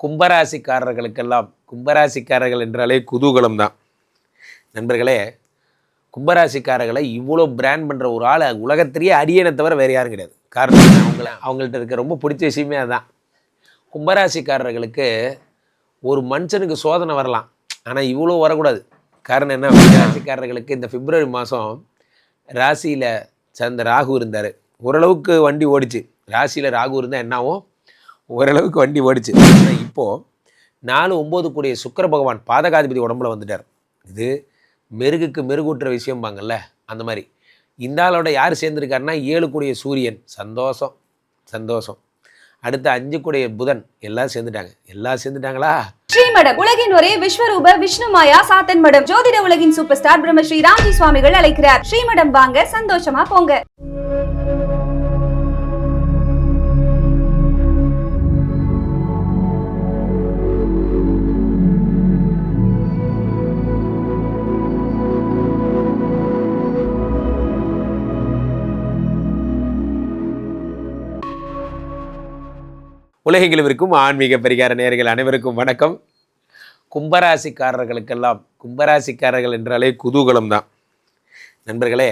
கும்பராசிக்காரர்களுக்கெல்லாம் கும்பராசிக்காரர்கள் என்றாலே குதூகலம் தான். நண்பர்களே கும்பராசிக்காரர்களை இவ்வளோ பிராண்ட் பண்ணுற ஒரு ஆளை உலகத்திலேயே அரியணை தவிர வேறு யாரும் கிடையாது. காரணம் அவங்கள அவங்கள்ட்ட இருக்க ரொம்ப பிடிச்ச விஷயமே அதுதான். கும்பராசிக்காரர்களுக்கு ஒரு மனுஷனுக்கு சோதனை வரலாம் ஆனால் இவ்வளோ வரக்கூடாது. காரணம் என்ன? கும்பராசிக்காரர்களுக்கு இந்த பிப்ரவரி மாதம் ராசியில் சந்த ராகு இருந்தார். ஓரளவுக்கு வண்டி ஓடிச்சு. ராசியில் ராகு இருந்தால் என்னாகும்? ஓரளவுக்கு வண்டி ஓடிச்சு. இப்போது நாலு ஒம்பது கூடிய சுக்கர பகவான் பாதகாதிபதி உடம்புல வந்துட்டார். இது மெருகுக்கு மெருகூட்டுற விஷயம்பாங்கல்ல அந்த மாதிரி. இந்த ஆளோட யார் சேர்ந்துருக்காருன்னா ஏழு கூடிய சூரியன். சந்தோஷம் சந்தோஷம். அடுத்து அஞ்சு கூடிய புதன். எல்லாம் சேர்ந்துட்டாங்க. எல்லாம் சேர்ந்துட்டாங்களா? ஸ்ரீமடம் உலகின் ஒரே விஸ்வரூப விஷ்ணு மாயா சாத்தன் மடம். ஜோதிட உலகின் சூப்பர் ஸ்டார் பிரம்மஸ்ரீ ராம்ஜி சுவாமிகள் அழைக்கிறார். ஸ்ரீமடம் வாங்க சந்தோஷமா போங்க. உலகெங்கிலும் இருக்கும் ஆன்மீக பரிகார நேர்கள் அனைவருக்கும் வணக்கம். கும்பராசிக்காரர்களுக்கெல்லாம் கும்பராசிக்காரர்கள் என்றாலே குதூகலம் தான் நண்பர்களே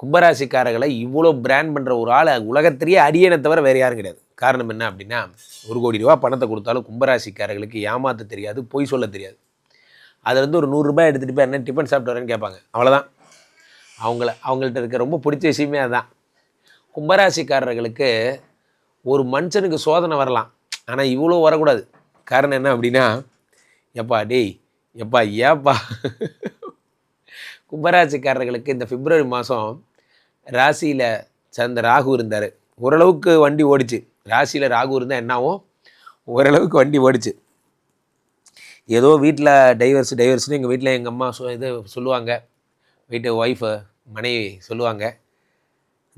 கும்பராசிக்காரர்களை இவ்வளோ பிராண்ட் பண்ணுற ஒரு ஆளை உலகத்திலேயே அரியனை தவிர வேறு யாரும் கிடையாது. காரணம் என்ன அப்படின்னா ஒரு கோடி ரூபா பணத்தை கொடுத்தாலும் கும்பராசிக்காரர்களுக்கு ஏமாற்ற தெரியாது பொய் சொல்ல தெரியாது. அதுலேருந்து ஒரு நூறுரூபா எடுத்துகிட்டு போய் என்ன டிஃபன் சாப்பிட்டு வரேன்னு கேட்பாங்க. அவ்வளோதான் அவங்கள அவங்கள்ட்ட இருக்க ரொம்ப பிடிச்ச விஷயமே அதுதான் கும்பராசிக்காரர்களுக்கு ஒரு மனுஷனுக்கு சோதனை வரலாம். ஆனால் இவ்வளோ வரக்கூடாது. காரணம் என்ன அப்படின்னா எப்பா டேய் எப்பா ஏப்பா? கும்பராசிக்காரர்களுக்கு இந்த பிப்ரவரி மாதம் ராசியில் சேர்ந்த ராகு இருந்தார். ஓரளவுக்கு வண்டி ஓடிச்சு. ராசியில் ராகு இருந்தால் என்னாகும் ஓரளவுக்கு வண்டி ஓடிச்சு. ஏதோ வீட்டில் டைவர்ஸ் டைவர்ஸ்னு எங்கள் வீட்டில் எங்கள் அம்மா சொ இது சொல்லுவாங்க. வீட்டு ஒய்ஃபு மனைவி சொல்லுவாங்க.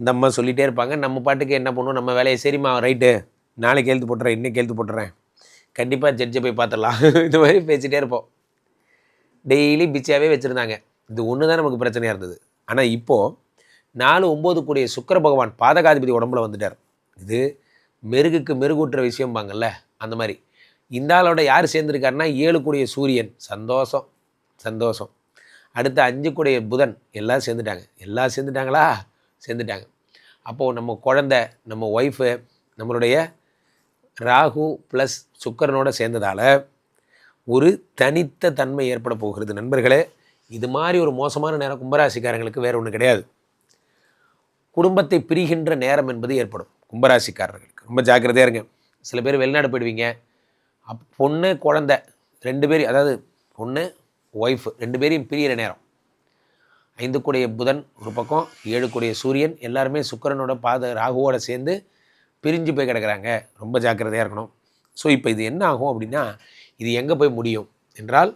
இந்த அம்மா சொல்லிகிட்டே இருப்பாங்க. நம்ம பாட்டுக்கு என்ன பண்ணுவோம்? நம்ம வேலையை சரிம்மா ரைட்டு. நாளைக்கு எழுத்து போட்டுறேன் இன்னைக்கு எழுத்து போட்டுறேன். கண்டிப்பாக ஜட்ஜை போய் பார்த்துடலாம். இந்த மாதிரி பேசிகிட்டே இருப்போம். டெய்லி பிச்சையாகவே வச்சுருந்தாங்க. இது ஒன்று தான் நமக்கு பிரச்சனையாக இருந்தது. ஆனால் இப்போது நாலு ஒம்பது கூடிய சுக்கர பகவான் பாதகாதிபதி உடம்புல வந்துட்டார். இது மெருகுக்கு மெருகூட்டுற விஷயம்பாங்கல்ல அந்த மாதிரி. இந்த ஆளோட யார் சேர்ந்துருக்காருன்னா ஏழு கூடிய சூரியன். சந்தோஷம். சந்தோஷம். அடுத்து அஞ்சு கூடிய புதன் எல்லாம் சேர்ந்துட்டாங்க. எல்லாம் சேர்ந்துட்டாங்களா? சேர்ந்துட்டாங்க. அப்போது நம்ம குழந்த நம்ம ஒய்ஃபு நம்மளுடைய ராகு ப்ளஸ் சுக்கரனோட சேர்ந்ததால் ஒரு தனித்த தன்மை ஏற்பட போகிறது. நண்பர்களே இது மாதிரி ஒரு மோசமான நேரம் கும்பராசிக்காரங்களுக்கு வேறு ஒன்றும் கிடையாது. குடும்பத்தை பிரிகின்ற நேரம் என்பது ஏற்படும் கும்பராசிக்காரர்களுக்கு. ரொம்ப ஜாக்கிரதையாக இருங்க. சில பேர் வெளிநாடு போயிடுவீங்க. அப் பொண்ணு குழந்த ரெண்டு பேரும் அதாவது பொண்ணு ஒய்ஃபு ரெண்டு பேரையும் பிரியிற நேரம். ஐந்து கூடிய புதன் ஒரு பக்கம் ஏழு கூடிய சூரியன் எல்லாருமே சுக்கிரனோட பாத ராகுவோட சேர்ந்து பிரிஞ்சு போய் கிடக்குறாங்க. ரொம்ப ஜாக்கிரதையாக இருக்கணும். ஸோ இப்போ இது என்ன ஆகும் அப்படின்னா இது எங்கே போய் முடியும்? என்றால்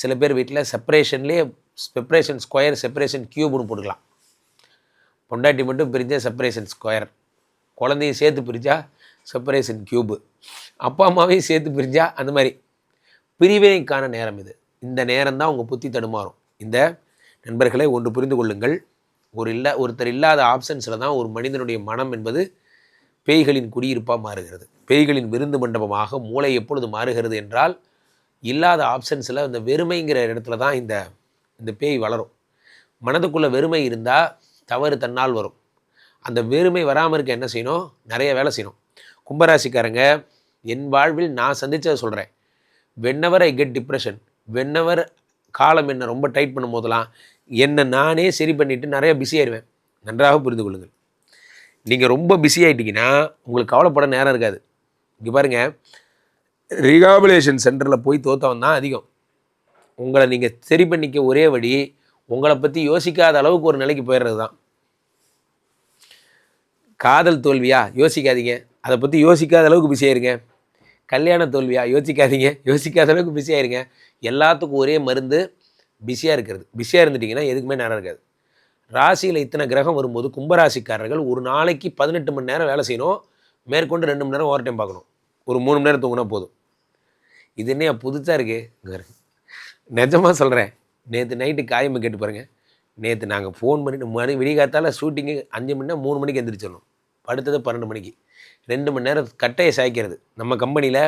சில பேர் வீட்டில் செப்பரேஷன்லேயே செப்பரேஷன் ஸ்கொயர் செப்பரேஷன் க்யூப்னு போட்டுக்கலாம். பொண்டாட்டி மட்டும் பிரிஞ்சால் செப்பரேஷன் ஸ்கொயர் குழந்தையும் சேர்த்து பிரிஞ்சா செப்பரேஷன் க்யூபு அப்பா அம்மாவையும் சேர்த்து பிரிஞ்சா அந்த மாதிரி. பிரிவினைக்கான நேரம் இது. இந்த நேரம் தான் உங்கள் புத்தி தடுமாறும். இந்த நண்பர்களை ஒன்று புரிந்து கொள்ளுங்கள். ஒரு இல்லை ஒருத்தர் இல்லாத ஆப்ஷன்ஸில் தான் ஒரு மனிதனுடைய மனம் என்பது பேய்களின் குடியிருப்பாக மாறுகிறது. பேய்களின் விருந்து மண்டபமாக மூளை எப்பொழுது மாறுகிறது என்றால் இல்லாத ஆப்ஷன்ஸில் இந்த வெறுமைங்கிற இடத்துல தான் இந்த இந்த பேய் வளரும். மனதுக்குள்ளே வெறுமை இருந்தால் தவறு தன்னால் வரும். அந்த வெறுமை வராமல் இருக்க என்ன செய்யணும்? நிறைய வேலை செய்யணும். கும்பராசிக்காரங்க என் வாழ்வில் நான் சந்தித்ததை சொல்கிறேன் whenever I get depression whenever காலம் என்ன ரொம்ப டைட் பண்ணும் போதெல்லாம் என்னை நானே சரி பண்ணிவிட்டு நிறைய பிஸி ஆயிடுவேன் நன்றாக புரிந்து கொள்ளுங்கள். நீங்கள் ரொம்ப பிஸி ஆகிட்டீங்கன்னா உங்களுக்கு கவலைப்பட நேரம் இருக்காது. இங்கே பாருங்கள் ரிகாபிலேஷன் சென்டரில் போய் தோத்தவன் தான் அதிகம். உங்களை நீங்கள் சரி பண்ணிக்க ஒரே வழி உங்களை பற்றி யோசிக்காத அளவுக்கு ஒரு நிலைக்கு போயிடுறது தான். காதல் தோல்வியா? யோசிக்காதீங்க. அதை பற்றி யோசிக்காத அளவுக்கு பிஸி ஆயிருங்க. கல்யாண தோல்வியா? யோசிக்காதீங்க. யோசிக்காத அளவுக்கு பிஸியாக இருங்க எல்லாத்துக்கும் ஒரே மருந்து பிஸியாக இருக்கிறது. பிஸியாக இருந்துட்டிங்கன்னா எதுக்குமே நேரம் இருக்காது. ராசியில் இத்தனை கிரகம் வரும்போது கும்பராசிக்காரர்கள் ஒரு நாளைக்கு பதினெட்டு மணி நேரம் வேலை செய்யணும். மேற்கொண்டு ரெண்டு மணி நேரம் ஓவர் டைம் பார்க்கணும். ஒரு மூணு மணி நேரம் தூங்கினா போதும். இது என்ன புதுசாக இருக்குது நிஜமாக சொல்கிறேன் நேற்று நைட்டு காயம்பு கேட்டு பாருங்கள் நேற்று நாங்கள் ஃபோன் பண்ணிட்டு மணி விடிகாத்தால் ஷூட்டிங்கு அஞ்சு மணி நேரம் மூணு மணிக்கு எந்திரிச்சிடணும். படுத்தது பன்னெண்டு மணிக்கு. ரெண்டு மணி நேரம் கட்டையை சாய்க்கிறது. நம்ம கம்பெனியில்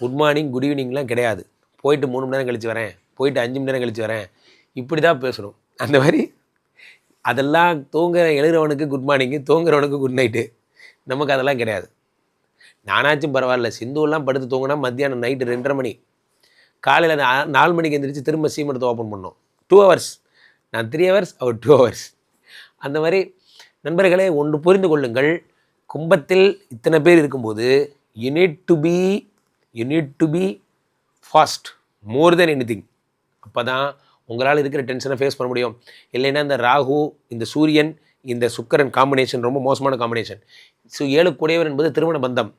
குட் மார்னிங் குட் ஈவினிங்லாம் கிடையாது. போயிட்டு மூணு மணி நேரம் கழித்து வரேன். போயிட்டு அஞ்சு மணி நேரம் கழித்து வரேன். இப்படி தான் பேசணும் அந்த மாதிரி அதெல்லாம் தூங்குற எழுகிறவனுக்கு குட் மார்னிங்கு தூங்குறவனுக்கு குட் நைட்டு நமக்கு அதெல்லாம் கிடையாது. நானாச்சும் பரவாயில்ல. சிந்துவெல்லாம் படுத்து தூங்கினா மத்தியானம் நைட்டு ரெண்டரை மணி. காலையில் நாலு மணிக்கு எந்திரிச்சு திரும்ப சீமெடுத்து ஓப்பன் பண்ணோம். டூ ஹவர்ஸ் நான் த்ரீ ஹவர்ஸ் அவர் டூ ஹவர்ஸ் அந்த மாதிரி நண்பர்களே ஒன்று புரிந்து கொள்ளுங்கள். கும்பத்தில் இத்தனை பேர் இருக்கும்போது you need to be you need to be fast more than anything அப்போ தான் உங்களால் இருக்கிற டென்ஷனை ஃபேஸ் பண்ண முடியும். இல்லைன்னா இந்த ராகு இந்த சூரியன் இந்த சுக்கரன் காம்பினேஷன் ரொம்ப மோசமான காம்பினேஷன் ஸோ ஏழு கூடையவர் என்பது திருமண பந்தம்.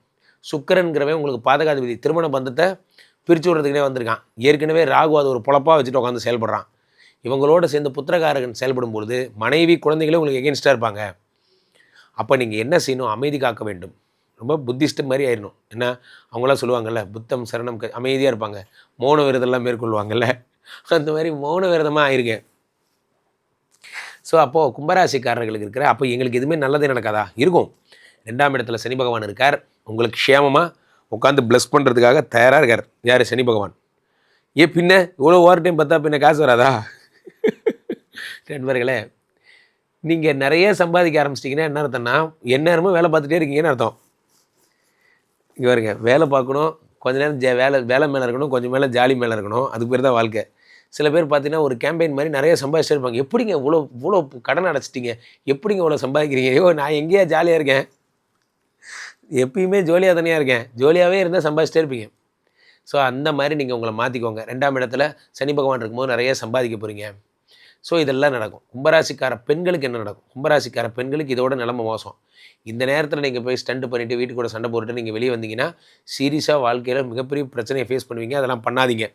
சுக்கரன்கிறவன் உங்களுக்கு பாதகாதிபதி. திருமண பந்தத்தை பிரித்து விடுறதுக்குனே வந்திருக்கான். ஏற்கனவே ராகு அது ஒரு பொழப்பாக வச்சுட்டு உட்காந்து செயல்படுறான். இவங்களோட சேர்ந்து புத்திரகாரகன் செயல்படும் பொழுது மனைவி குழந்தைகளே உங்களுக்கு எகென்ஸ்டாக இருப்பாங்க. அப்போ நீங்கள் என்ன செய்யணும்? அமைதி காக்க வேண்டும். ரொம்ப புத்திஸ்ட் மாதிரி ஆயிடணும். என்ன? அவங்களாம் சொல்லுவாங்கல்ல புத்தம் சரணம் க- அமைதியாக இருப்பாங்க. மௌன விரதம்லாம் மேற்கொள்வாங்கல்ல. அந்த மாதிரி மௌன விரதமாக ஆயிருக்கேன் ஸோ அப்போது கும்பராசிக்காரர்களுக்கு இருக்கிற அப்போ எங்களுக்கு எதுவுமே நல்லதே நடக்காதா? இருக்கும். ரெண்டாம் இடத்துல சனி பகவான் இருக்கார். உங்களுக்கு க்ஷேமமாக உட்காந்து ப்ளஸ் பண்ணுறதுக்காக தயாராக இருக்கார். யார்? சனி பகவான். ஏ பின்ன இவ்வளோ ஓவர் டைம் பார்த்தா பின்ன காசு வராதா? நண்பர்களே நீங்கள் நிறைய சம்பாதிக்க ஆரம்பிச்சிட்டிங்கன்னா என்ன அர்த்தம்னா எந்நேரமும் வேலை பார்த்துட்டே இருக்கீங்கன்னு அர்த்தம். இங்கே வருங்க வேலை பார்க்கணும் கொஞ்ச நேரம் ஜே வேலை வேலை மேலே இருக்கணும் கொஞ்சம் மேலே ஜாலி மேலே இருக்கணும். அதுக்கு பேர் தான் வாழ்க்கை. சில பேர் பார்த்தீங்கன்னா ஒரு கேம்பெயின் மாதிரி நிறைய சம்பாதிச்சிட்டே இருப்பாங்க. எப்படிங்க இவ்வளோ இவ்வளோ கடன் அடைச்சிட்டிங்க? எப்படிங்க இவ்வளோ சம்பாதிக்கிறீங்க? ஐயோ நான் எங்கேயா ஜாலியாக இருக்கேன். எப்பயுமே ஜோலியாக தனியாக இருக்கேன். ஜோலியாகவே இருந்தால் சம்பாதிச்சிட்டே இருப்பீங்க. ஸோ அந்த மாதிரி நீங்கள் உங்களை மாற்றிக்கோங்க ரெண்டாம் இடத்துல சனி பகவான் இருக்கும்போது நிறைய சம்பாதிக்க போகிறீங்க ஸோ இதெல்லாம் நடக்கும். கும்பராசிக்கார பெண்களுக்கு என்ன நடக்கும்? கும்பராசிக்கார பெண்களுக்கு இதோட நிலம மோசம். இந்த நேரத்தில் நீங்கள் போய் ஸ்டண்ட் பண்ணிவிட்டு வீட்டுக்கூட கூட சண்டை போட்டுட்டு நீங்கள் வெளியே வந்தீங்கன்னா சீரியஸாக வாழ்க்கையில் மிகப்பெரிய பிரச்சனையை ஃபேஸ் பண்ணுவீங்க. அதெல்லாம் பண்ணாதீங்க.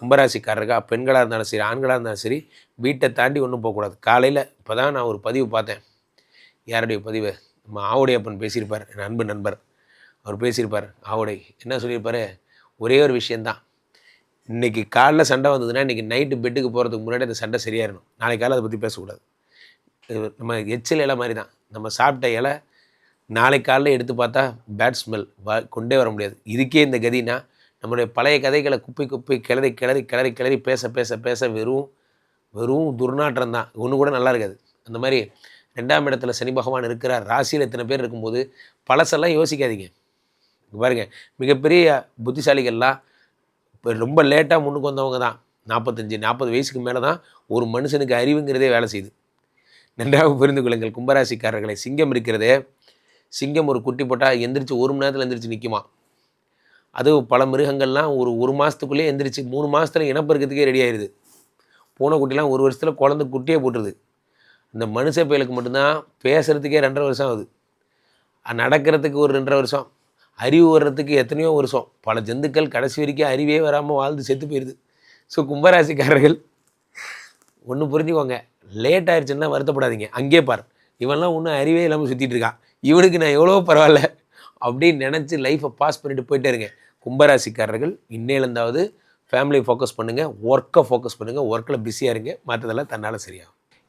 கும்பராசிக்காரருக்கா பெண்களாக இருந்தாலும் சரி ஆண்களாக இருந்தாலும் சரி வீட்டை தாண்டி ஒன்றும் போகக்கூடாது. காலையில் இப்போ தான் நான் ஒரு பதிவு பார்த்தேன். யாருடைய பதிவு? நம்ம ஆவுடையப்பன் பேசியிருப்பார். என் அன்பு நண்பர். அவர் பேசியிருப்பார். ஆவுடை என்ன சொல்லியிருப்பார்? ஒரே ஒரு விஷயந்தான் இன்றைக்கி காலைல சண்டை வந்ததுன்னா இன்றைக்கி நைட்டு பெட்டுக்கு போகிறதுக்கு முன்னாடி அந்த சண்டை சரியாயிடணும் நாளைக்கு காலை அதை பற்றி பேசக்கூடாது. நம்ம எச்சில் இலை மாதிரி தான். நம்ம சாப்பிட்ட இலை நாளைக்கு காலைல எடுத்து பார்த்தா பேட் ஸ்மெல் வ கொண்டே வர முடியாது. இதுக்கே இந்த கதினா நம்மளுடைய பழைய கதைகளை குப்பை குப்பை கிளறி கிளறி கிளறி கிளறி பேச பேச பேச வெறும் வெறும் துர்நாற்றம் தான். ஒன்று கூட நல்லா இருக்காது. அந்த மாதிரி ரெண்டாம் இடத்துல சனி பகவான் இருக்கிறார் ராசியில் இத்தனை பேர் இருக்கும்போது பழசெல்லாம் யோசிக்காதீங்க. பாருங்கள் மிகப்பெரிய புத்திசாலிகள்லாம் இப்போ ரொம்ப லேட்டாக முன்னுக்கு வந்தவங்க தான். நாற்பத்தஞ்சு நாற்பது வயசுக்கு மேலே தான் ஒரு மனுஷனுக்கு அறிவுங்கிறதே வேலை செய்யுது. நன்றாக புரிந்து கொள்ளுங்கள். கும்பராசிக்காரர்களை சிங்கம் இருக்கிறதே சிங்கம் ஒரு குட்டி போட்டால் எந்திரிச்சு ஒரு மணி நேரத்தில் எந்திரிச்சு நிற்குமா அதுவும் பல மிருகங்கள்லாம் ஒரு ஒரு மாதத்துக்குள்ளேயே எந்திரிச்சு மூணு மாதத்தில் இனப்பெருக்கத்துக்கே ரெடி ஆயிடுது பூனை குட்டிலாம் ஒரு வருஷத்தில் குழந்தை குட்டியே போட்டுருது. இந்த மனுஷ பயலுக்கு மட்டும்தான் பேசுகிறதுக்கே ரெண்டரை வருஷம் ஆகுது. நடக்கிறதுக்கு ஒரு ரெண்டரை வருஷம். அறிவு வர்றதுக்கு எத்தனையோ வருஷம் பல ஜந்துக்கள் கடைசி வரைக்கும் அறிவே வராமல் வாழ்ந்து செத்து போயிடுது ஸோ கும்பராசிக்காரர்கள் ஒன்று புரிஞ்சுக்கோங்க. லேட் ஆயிடுச்சுன்னா வருத்தப்படாதீங்க. அங்கே பார். இவன்லாம் ஒன்றும் அறிவே இல்லாமல் சுற்றிட்டு இருக்கான். இவனுக்கு நான் எவ்வளோ பரவாயில்ல. அப்படின்னு நினச்சி லைஃப்பை பாஸ் பண்ணிட்டு போயிட்டே இருங்க. கும்பராசிக்காரர்கள் இன்னையிலேருந்தாவது ஃபேமிலியை ஃபோக்கஸ் பண்ணுங்கள் ஒர்க்கை ஃபோக்கஸ் பண்ணுங்கள் ஒர்க்கில் பிஸியாக இருங்க. மற்றதெல்லாம் தன்னால் சரியாகும்.